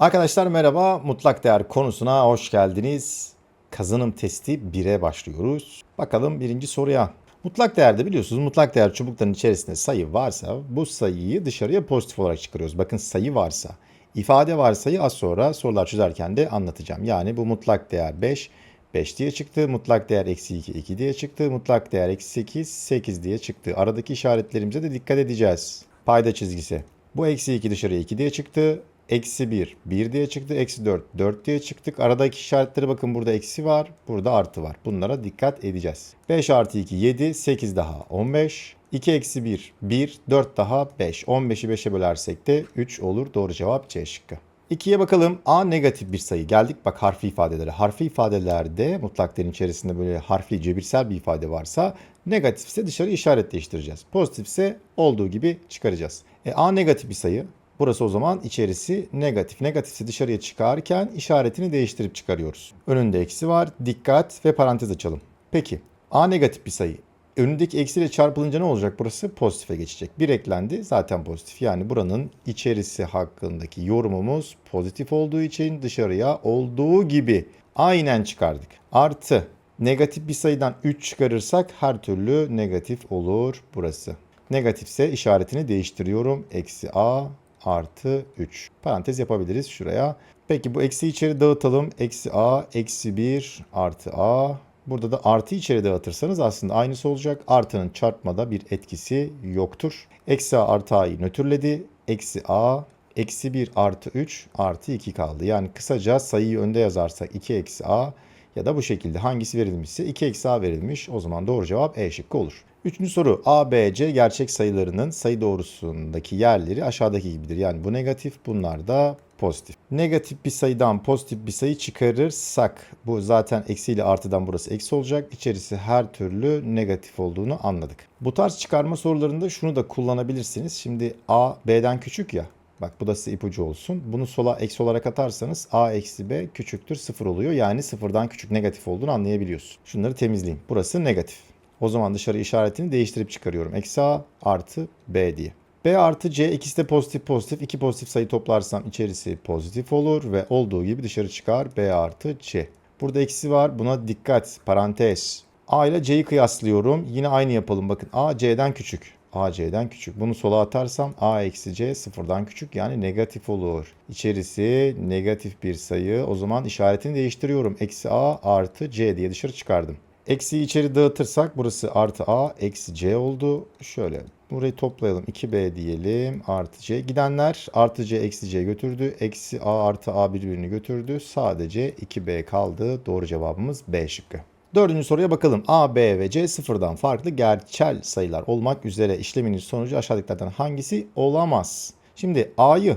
Arkadaşlar merhaba. Mutlak değer konusuna hoş geldiniz. Kazanım testi 1'e başlıyoruz. Bakalım birinci soruya. Mutlak değerde biliyorsunuz mutlak değer çubukların içerisinde sayı varsa bu sayıyı dışarıya pozitif olarak çıkarıyoruz. Bakın sayı varsa. ifade varsayı az sonra sorular çözerken de anlatacağım. Yani bu mutlak değer 5, 5 diye çıktı. Mutlak değer eksi 2, 2 diye çıktı. Mutlak değer eksi 8, 8 diye çıktı. Aradaki işaretlerimize de dikkat edeceğiz. Payda çizgisi. Bu eksi 2 dışarıya 2 diye çıktı. Eksi 1, 1 diye çıktı. Eksi 4, 4 diye çıktık. Aradaki işaretlere bakın burada eksi var. Burada artı var. Bunlara dikkat edeceğiz. 5 artı 2, 7. 8 daha 15. 2 eksi 1, 1. 4 daha 5. 15'i 5'e bölersek de 3 olur. Doğru cevap C şıkkı. 2'ye bakalım. A negatif bir sayı. Geldik bak harfi ifadelere. Harfi ifadelerde mutlak değerin içerisinde böyle harfli cebirsel bir ifade varsa negatifse dışarı işaret değiştireceğiz. Pozitifse olduğu gibi çıkaracağız. E, A negatif bir sayı. Burası o zaman içerisi negatif. Negatifse dışarıya çıkarken işaretini değiştirip çıkarıyoruz. Önünde eksi var. Dikkat ve parantez açalım. Peki A negatif bir sayı. Önündeki eksiyle çarpılınca ne olacak burası? Pozitife geçecek. Bir eklendi zaten pozitif. Yani buranın içerisi hakkındaki yorumumuz pozitif olduğu için dışarıya olduğu gibi aynen çıkardık. Artı negatif bir sayıdan 3 çıkarırsak her türlü negatif olur burası. Negatifse işaretini değiştiriyorum. Eksi A artı 3. Parantez yapabiliriz şuraya. Peki bu eksi içeri dağıtalım. Eksi A, eksi 1 artı A. Burada da artı içeri dağıtırsanız aslında aynısı olacak. Artının çarpmada bir etkisi yoktur. Eksi A artı A'yı nötrledi. Eksi A, eksi 1 artı 3 artı 2 kaldı. Yani kısaca sayıyı önde yazarsak 2 eksi A ya da bu şekilde hangisi verilmişse 2 eksi A verilmiş. O zaman doğru cevap E şıkkı olur. Üçüncü soru A, B, C gerçek sayılarının sayı doğrusundaki yerleri aşağıdaki gibidir. Yani bu negatif bunlar da pozitif. Negatif bir sayıdan pozitif bir sayı çıkarırsak bu zaten eksi ile artıdan burası eksi olacak. İçerisi her türlü negatif olduğunu anladık. Bu tarz çıkarma sorularında şunu da kullanabilirsiniz. Şimdi A B'den küçük ya. Bak bu da size ipucu olsun. Bunu sola eksi olarak atarsanız A eksi B küçüktür sıfır oluyor. Yani sıfırdan küçük negatif olduğunu anlayabiliyorsun. Şunları temizleyeyim. Burası negatif. O zaman dışarı işaretini değiştirip çıkarıyorum. Eksi A artı B diye. B artı C ikisi de pozitif pozitif. İki pozitif sayı toplarsam içerisi pozitif olur ve olduğu gibi dışarı çıkar B artı C. Burada eksi var. Buna dikkat. Parantez. A ile C'yi kıyaslıyorum. Yine aynı yapalım. Bakın A C'den küçük. A C'den küçük. Bunu sola atarsam A eksi C sıfırdan küçük yani negatif olur. İçerisi negatif bir sayı. O zaman işaretini değiştiriyorum. Eksi A artı C diye dışarı çıkardım. Eksiyi içeri dağıtırsak burası artı A eksi C oldu. Şöyle burayı toplayalım. 2B diyelim artı C. Gidenler artı C eksi C götürdü. Eksi A artı A birbirini götürdü. Sadece 2B kaldı. Doğru cevabımız B şıkkı. Dördüncü soruya bakalım. A, B ve C sıfırdan farklı gerçel sayılar olmak üzere işleminin sonucu aşağıdakilerden hangisi olamaz? Şimdi A'yı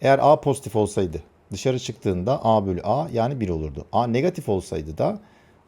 eğer A pozitif olsaydı dışarı çıktığında A bölü A yani 1 olurdu. A negatif olsaydı da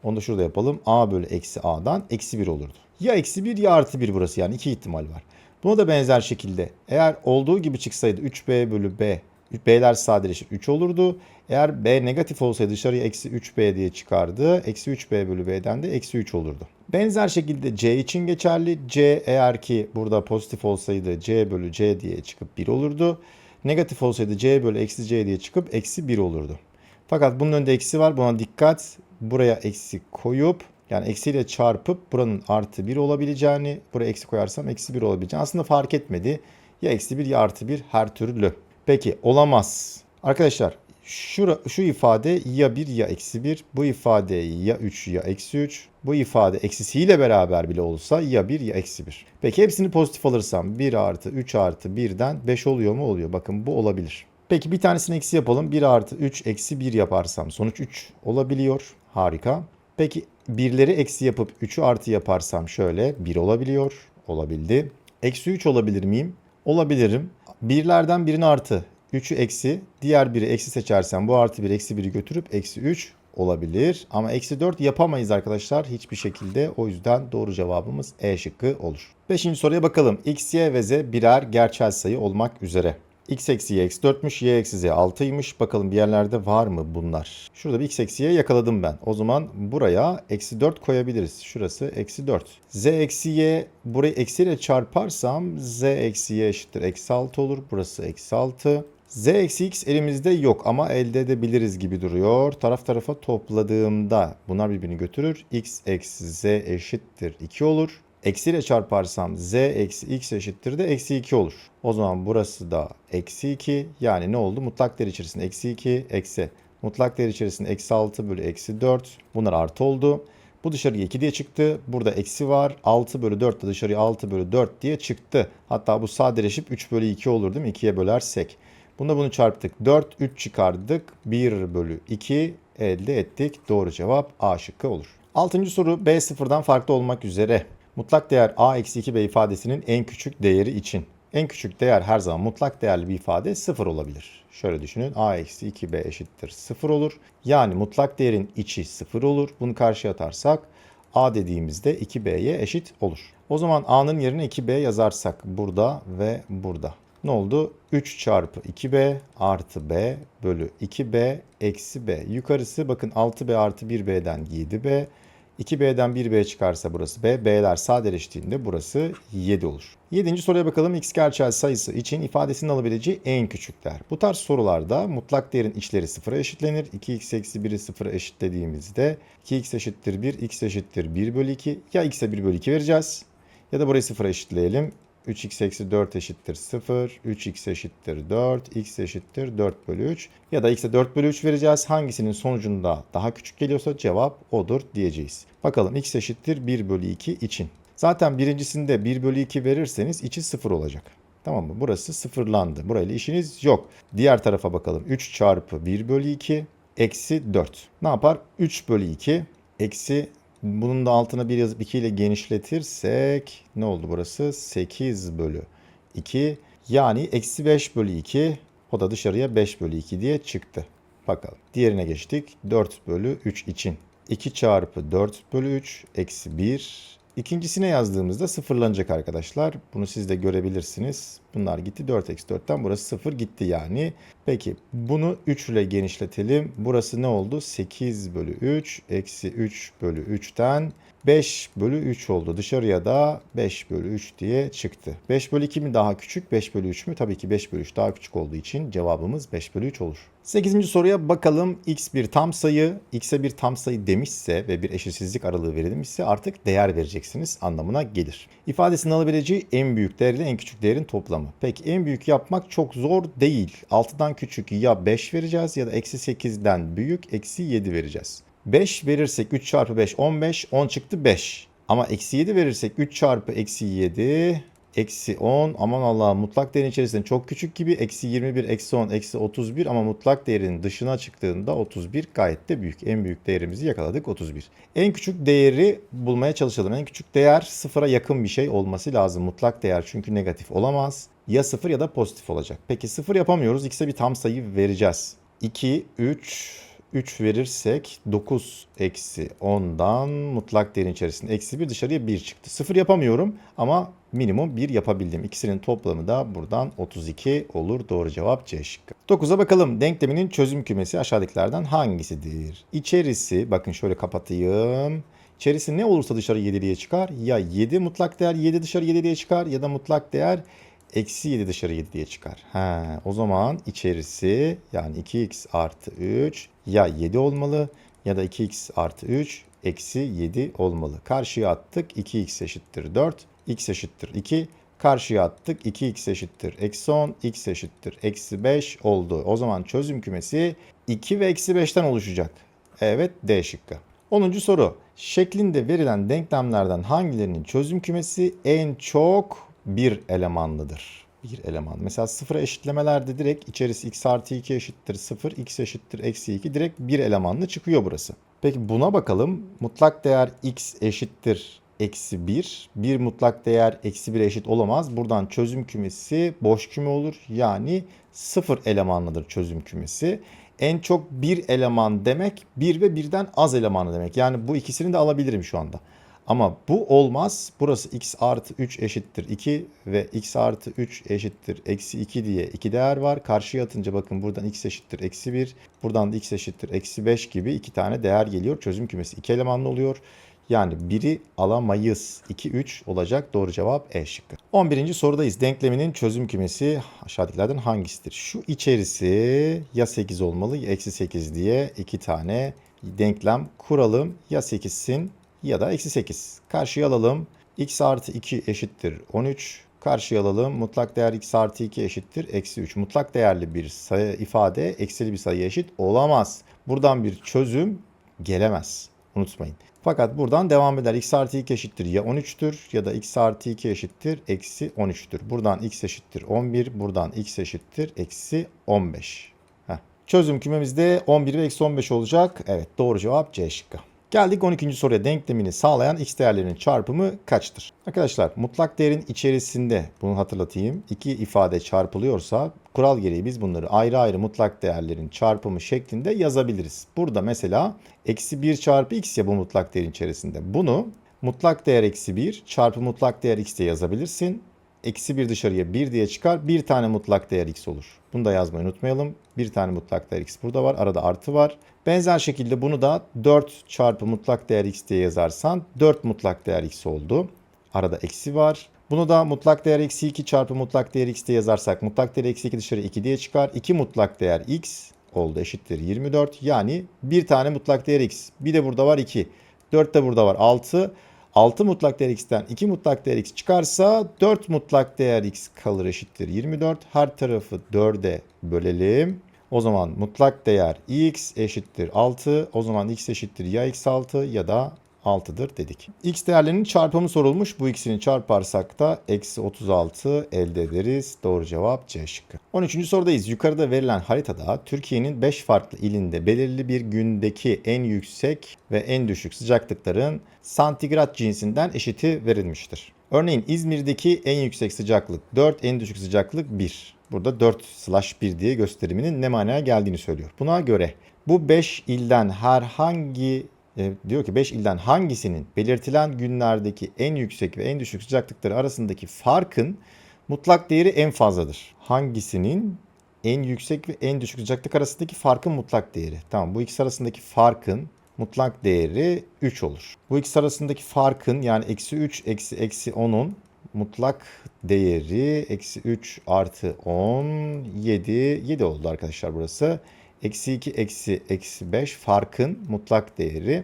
onu da şurada yapalım. A bölü eksi A'dan eksi 1 olurdu. Ya eksi 1 ya artı 1 burası yani iki ihtimal var. Buna da benzer şekilde eğer olduğu gibi çıksaydı 3B bölü B B'ler sadeleşir 3 olurdu. Eğer B negatif olsaydı dışarıya eksi 3B diye çıkardı. Eksi 3B bölü B'den de eksi 3 olurdu. Benzer şekilde C için geçerli. C eğer ki burada pozitif olsaydı C bölü C diye çıkıp 1 olurdu. Negatif olsaydı C bölü eksi C diye çıkıp eksi 1 olurdu. Fakat bunun önünde eksi var. Buna dikkat. Buraya eksi koyup yani eksiyle çarpıp buranın artı 1 olabileceğini, buraya eksi koyarsam eksi 1 olabileceğini aslında fark etmedi. Ya eksi 1 ya artı 1 her türlü. Peki olamaz. Arkadaşlar şu, şu ifade ya 1 ya eksi 1. Bu ifade ya 3 ya eksi 3. Bu ifade eksisiyle beraber bile olsa ya 1 ya eksi 1. Peki hepsini pozitif alırsam 1 artı 3 artı 1'den 5 oluyor mu? Oluyor. Bakın bu olabilir. Peki bir tanesini eksi yapalım. 1 artı 3 eksi 1 yaparsam sonuç 3 olabiliyor. Harika. Peki birleri eksi yapıp 3'ü artı yaparsam şöyle 1 olabiliyor. Olabildi. Eksi 3 olabilir miyim? Olabilirim. Birlerden birini artı. 3'ü eksi. Diğer biri eksi seçersem bu artı 1 eksi 1'i götürüp eksi 3 olabilir. Ama eksi 4 yapamayız arkadaşlar hiçbir şekilde. O yüzden doğru cevabımız E şıkkı olur. Beşinci soruya bakalım. X, Y ve Z birer gerçel sayı olmak üzere. X eksi Y eksi 4'müş. Y eksi Z 6'ymış. Bakalım bir yerlerde var mı bunlar? Şurada bir X eksi Y yakaladım ben. O zaman buraya eksi 4 koyabiliriz. Şurası eksi 4. Z eksi Y burayı eksiyle çarparsam Z eksi Y eşittir. Eksi 6 olur. Burası eksi 6. Z eksi x elimizde yok ama elde edebiliriz gibi duruyor. Taraf tarafa topladığımda bunlar birbirini götürür. x eksi z eşittir 2 olur. Eksiyle çarparsam z eksi x eşittir de eksi 2 olur. O zaman burası da eksi 2 yani ne oldu? Mutlak değer içerisinde eksi 2 eksi mutlak değer içerisinde eksi 6 bölü eksi 4 bunlar artı oldu. Bu dışarıya 2 diye çıktı. Burada eksi var. 6 bölü 4 de dışarıya 6 bölü 4 diye çıktı. Hatta bu sadeleşip 3 bölü 2 olur değil mi? 2'ye bölersek. Bunda bunu çarptık. 4, 3 çıkardık. 1 bölü 2 elde ettik. Doğru cevap A şıkkı olur. Altıncı soru B sıfırdan farklı olmak üzere. Mutlak değer A eksi 2B ifadesinin en küçük değeri için. En küçük değer her zaman mutlak değerli bir ifade 0 olabilir. Şöyle düşünün A eksi 2B eşittir 0 olur. Yani mutlak değerin içi 0 olur. Bunu karşıya atarsak A dediğimizde 2B'ye eşit olur. O zaman A'nın yerine 2B yazarsak burada ve burada. Ne oldu? 3 çarpı 2B artı B bölü 2B eksi B. Yukarısı bakın 6B artı 1B'den 7B. 2B'den 1B çıkarsa burası B. B'ler sadeleştiğinde burası 7 olur. 7. soruya bakalım. X gerçel sayısı için ifadesinin alabileceği en küçük değer. Bu tarz sorularda mutlak değerin içleri sıfıra eşitlenir. 2x eksi 1'i sıfıra eşitlediğimizde 2x eşittir 1, x eşittir 1 bölü 2. Ya x'e 1 bölü 2 vereceğiz ya da burayı sıfıra eşitleyelim. 3x eksi 4 eşittir 0. 3x eşittir 4. x eşittir 4 bölü 3. Ya da x'e 4 bölü 3 vereceğiz. Hangisinin sonucunda daha küçük geliyorsa cevap odur diyeceğiz. Bakalım x eşittir 1 bölü 2 için. Zaten birincisinde 1 bölü 2 verirseniz içi 0 olacak. Tamam mı? Burası sıfırlandı. Burayla işiniz yok. Diğer tarafa bakalım. 3 çarpı 1 bölü 2 eksi 4. Ne yapar? 3 bölü 2 eksi bunun da altına bir yazıp 2 ile genişletirsek ne oldu burası? 8 bölü 2 yani eksi 5 bölü 2 o da dışarıya 5 bölü 2 diye çıktı. Bakalım. Diğerine geçtik. 4 bölü 3 için. 2 çarpı 4 bölü 3 eksi 1. İkincisine yazdığımızda sıfırlanacak arkadaşlar. Bunu siz de görebilirsiniz. Bunlar gitti 4 eksi 4'ten burası 0 gitti yani. Peki bunu 3 ile genişletelim. Burası ne oldu? 8 bölü 3 eksi 3 bölü 3'ten 5 bölü 3 oldu. Dışarıya da 5 bölü 3 diye çıktı. 5 bölü 2 mi daha küçük? 5 bölü 3 mü? Tabii ki 5 bölü 3 daha küçük olduğu için cevabımız 5 bölü 3 olur. 8. soruya bakalım. x bir tam sayı, x'e bir tam sayı demişse ve bir eşitsizlik aralığı verilmişse artık değer vereceksiniz anlamına gelir. İfadesinin alabileceği en büyük değer ile en küçük değerin toplamı. Peki en büyük yapmak çok zor değil. 6'dan küçük ya 5 vereceğiz ya da eksi 8'den büyük eksi 7 vereceğiz. 5 verirsek 3 çarpı 5 15 10 çıktı 5. Ama eksi 7 verirsek 3 çarpı eksi 7 eksi 10 aman Allah mutlak değerin içerisinde çok küçük gibi eksi 21 eksi 10 eksi 31 ama mutlak değerin dışına çıktığında 31 gayet de büyük. En büyük değerimizi yakaladık 31. En küçük değeri bulmaya çalışalım. En küçük değer sıfıra yakın bir şey olması lazım. Mutlak değer çünkü negatif olamaz. Ya sıfır ya da pozitif olacak. Peki sıfır yapamıyoruz. X'e bir tam sayı vereceğiz. 2, 3, 3 verirsek 9 eksi 10'dan mutlak değerin içerisinde eksi 1 dışarıya 1 çıktı. 0 yapamıyorum ama minimum 1 yapabildim. İkisinin toplamı da buradan 32 olur. Doğru cevap C şıkkı. 9'a bakalım. Denkleminin çözüm kümesi aşağıdakilerden hangisidir? İçerisi bakın şöyle kapatayım. İçerisi ne olursa dışarı 7 diye çıkar. Ya 7 mutlak değer 7 dışarı 7 diye çıkar ya da mutlak değer eksi 7 dışarı 7 diye çıkar. He, o zaman içerisi yani 2x artı 3 ya 7 olmalı ya da 2x artı 3 eksi 7 olmalı. Karşıya attık 2x eşittir 4, x eşittir 2. Karşıya attık 2x eşittir eksi 10, x eşittir eksi 5 oldu. O zaman çözüm kümesi 2 ve eksi 5'ten oluşacak. Evet D şıkkı. 10. soru. Şeklinde verilen denklemlerden hangilerinin çözüm kümesi en çok bir elemanlıdır? Bir eleman. Mesela sıfıra eşitlemelerde direkt içerisi x artı 2 eşittir 0, x eşittir eksi 2 direkt bir elemanlı çıkıyor burası. Peki buna bakalım. Mutlak değer x eşittir eksi 1. Bir mutlak değer eksi 1 eşit olamaz. Buradan çözüm kümesi boş küme olur. Yani sıfır elemanlıdır çözüm kümesi. En çok bir eleman demek bir ve birden az elemanı demek. Yani bu ikisini de alabilirim şu anda. Ama bu olmaz. Burası x artı 3 eşittir 2 ve x artı 3 eşittir eksi 2 diye iki değer var. Karşıya atınca bakın buradan x eşittir eksi 1. Buradan da x eşittir eksi 5 gibi iki tane değer geliyor. Çözüm kümesi iki elemanlı oluyor. Yani biri alamayız. 2, 3 olacak. Doğru cevap E şıkkı. 11. sorudayız. Denkleminin çözüm kümesi aşağıdakilerden hangisidir? Şu içerisi ya 8 olmalı ya eksi 8 diye iki tane denklem kuralım. Ya 8'sin ya da eksi 8. Karşıya alalım. x artı 2 eşittir 13. Karşıya alalım. Mutlak değer x artı 2 eşittir eksi 3. Mutlak değerli bir sayı ifade eksili bir sayı eşit olamaz. Buradan bir çözüm gelemez. Unutmayın. Fakat buradan devam eder. x artı 2 eşittir ya 13'tür ya da x artı 2 eşittir eksi 13'tür. Buradan x eşittir 11. Buradan x eşittir eksi 15. Heh. Çözüm kümemizde 11 ve eksi 15 olacak. Evet doğru cevap C şıkkı. Geldik 12. soruya denklemini sağlayan x değerlerinin çarpımı kaçtır? Arkadaşlar mutlak değerin içerisinde bunu hatırlatayım. iki ifade çarpılıyorsa kural gereği biz bunları ayrı ayrı mutlak değerlerin çarpımı şeklinde yazabiliriz. Burada mesela eksi 1 çarpı x ya bu mutlak değerin içerisinde. Bunu mutlak değer eksi 1 çarpı mutlak değer x diye yazabilirsin. Eksi 1 dışarıya 1 diye çıkar. Bir tane mutlak değer x olur. Bunu da yazmayı unutmayalım. Bir tane mutlak değer x burada var. Arada artı var. Benzer şekilde bunu da 4 çarpı mutlak değer x diye yazarsan 4 mutlak değer x oldu. Arada eksi var. Bunu da mutlak değer eksi 2 çarpı mutlak değer x diye yazarsak mutlak değer eksi 2 dışarı 2 diye çıkar. 2 mutlak değer x oldu eşittir 24. Yani bir tane mutlak değer x. Bir de burada var 2. 4 de burada var 6. 6 mutlak değer x'ten 2 mutlak değer x çıkarsa 4 mutlak değer x kalır eşittir 24. Her tarafı 4'e bölelim. O zaman mutlak değer x eşittir 6. O zaman x eşittir ya x6 ya da 6'dır dedik. X değerlerinin çarpımı sorulmuş. Bu ikisini çarparsak da eksi 36 elde ederiz. Doğru cevap C şıkkı. 13. sorudayız. Yukarıda verilen haritada Türkiye'nin 5 farklı ilinde belirli bir gündeki en yüksek ve en düşük sıcaklıkların santigrat cinsinden eşiti verilmiştir. Örneğin İzmir'deki en yüksek sıcaklık 4, en düşük sıcaklık 1. Burada 4 slash 1 diye gösteriminin ne manaya geldiğini söylüyor. Buna göre bu 5 ilden herhangi e, diyor ki 5 ilden hangisinin belirtilen günlerdeki en yüksek ve en düşük sıcaklıkları arasındaki farkın mutlak değeri en fazladır? Hangisinin en yüksek ve en düşük sıcaklık arasındaki farkın mutlak değeri? Tamam bu ikisi arasındaki farkın mutlak değeri 3 olur. Bu ikisi arasındaki farkın yani eksi 3 eksi eksi 10'un mutlak değeri eksi 3 artı 10 7 7 oldu arkadaşlar burası. Eksi 2 eksi eksi 5 farkın mutlak değeri.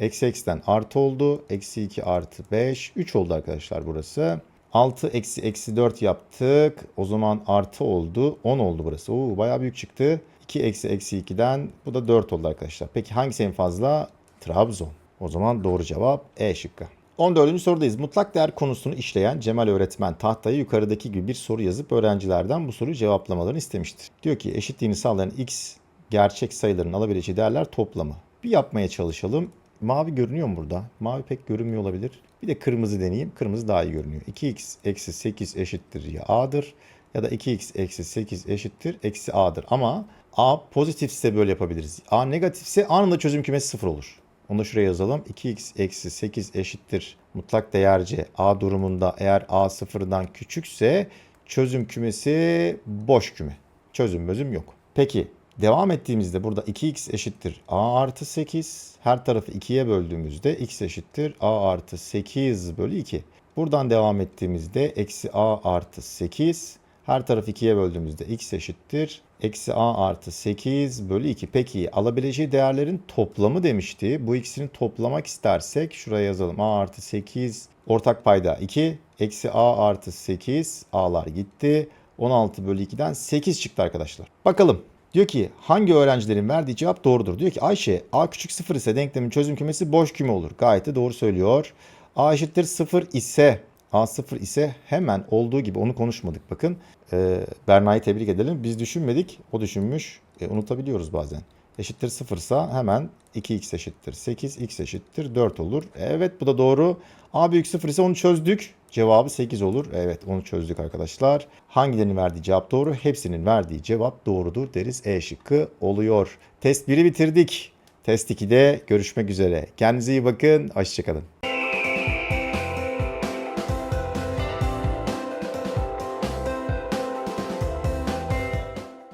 Eksi eksiden artı oldu. Eksi 2 artı 5 3 oldu arkadaşlar burası. 6 eksi eksi 4 yaptık. O zaman artı oldu. 10 oldu burası. Oo, bayağı büyük çıktı. 2 eksi eksi 2'den bu da 4 oldu arkadaşlar. Peki hangisi en fazla? Trabzon. O zaman doğru cevap E şıkkı. 14. sorudayız. Mutlak değer konusunu işleyen Cemal öğretmen tahtaya yukarıdaki gibi bir soru yazıp öğrencilerden bu soruyu cevaplamalarını istemiştir. Diyor ki eşitliğini sağlayan x gerçek sayıların alabileceği değerler toplamı. Bir yapmaya çalışalım. Mavi görünüyor mu burada? Mavi pek görünmüyor olabilir. Bir de kırmızı deneyeyim. Kırmızı daha iyi görünüyor. 2x eksi 8 eşittir ya a'dır. Ya da 2x eksi 8 eşittir eksi a'dır. Ama a pozitifse böyle yapabiliriz. a negatifse anında çözüm kümesi 0 olur. Onu da şuraya yazalım. 2x eksi 8 eşittir mutlak değerce a durumunda eğer a sıfırdan küçükse çözüm kümesi boş küme. Çözüm bözüm yok. Peki devam ettiğimizde burada 2x eşittir a artı 8. Her tarafı 2'ye böldüğümüzde x eşittir a artı 8 bölü 2. Buradan devam ettiğimizde eksi a artı 8. Her tarafı 2'ye böldüğümüzde x eşittir. Eksi a artı 8 bölü 2. Peki alabileceği değerlerin toplamı demişti. Bu ikisini toplamak istersek şuraya yazalım. a artı 8 ortak payda 2. Eksi a artı 8 a'lar gitti. 16 bölü 2'den 8 çıktı arkadaşlar. Bakalım. Diyor ki hangi öğrencilerin verdiği cevap doğrudur? Diyor ki Ayşe a küçük 0 ise denklemin çözüm kümesi boş küme olur. Gayet de doğru söylüyor. a eşittir 0 ise A0 ise hemen olduğu gibi onu konuşmadık bakın. Ee, Berna'yı tebrik edelim. Biz düşünmedik. O düşünmüş. E, unutabiliyoruz bazen. Eşittir 0 ise hemen 2x eşittir 8, x eşittir 4 olur. Evet bu da doğru. A büyük 0 ise onu çözdük. Cevabı 8 olur. Evet onu çözdük arkadaşlar. Hangilerinin verdiği cevap doğru? Hepsinin verdiği cevap doğrudur deriz. E şıkkı oluyor. Test 1'i bitirdik. Test 2'de görüşmek üzere. Kendinize iyi bakın. Hoşçakalın.